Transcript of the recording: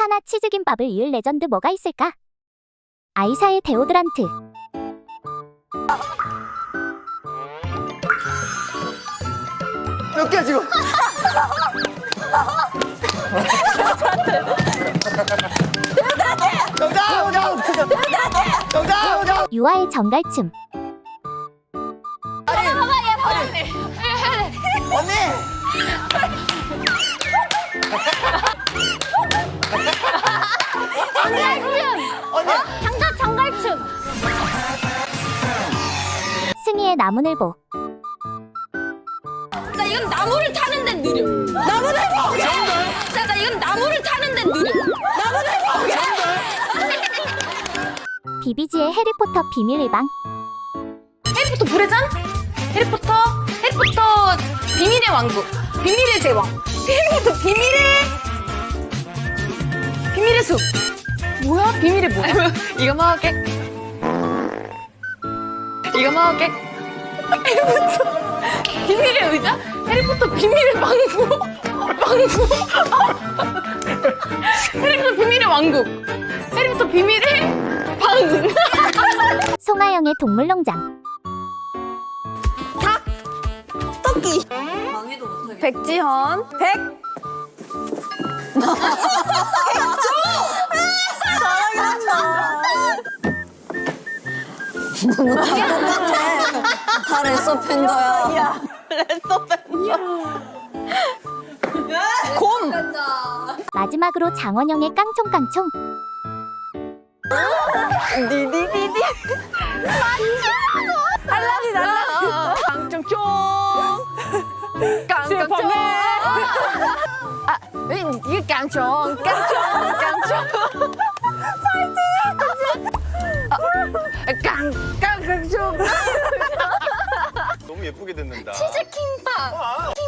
사나 치즈김밥을 이을 레전드 뭐가 있을까? 아이사의 데오드란트 몇 개야 지금? 정답! 정답! 정답! 정답! 정답! 유아의 정갈춤 언니! 언니! 승희의 나무늘보 자 이건 나무를 타는 데 느려. 나무를 보 자, 자 이건 나무를 타는 데 느려. 비비지의 해리포터 비밀의 방 해리포터 불의 잔? 해리포터 해리포터 비밀의 왕국. 비밀의 제왕. 해리포터 비밀의 비밀의 숲. 뭐야? 비밀의 뭐야? 이거 먹을게. 이거 먹을게. 해리포터 비밀의 의자? 해리포터 비밀의 방구. 방구. 해리포터 비밀의 왕국. 해리포터 비밀의 방. 송하영의 동물농장 백지현. 백. 다 레서 팬더야. 마지막으로 장원영의 깡총깡총 알라딘 알라. 깡총총. 깡깡총. 아, 이게 깡총. 깡총. 깡총. 예쁘게 듣는다. 치즈킹밥.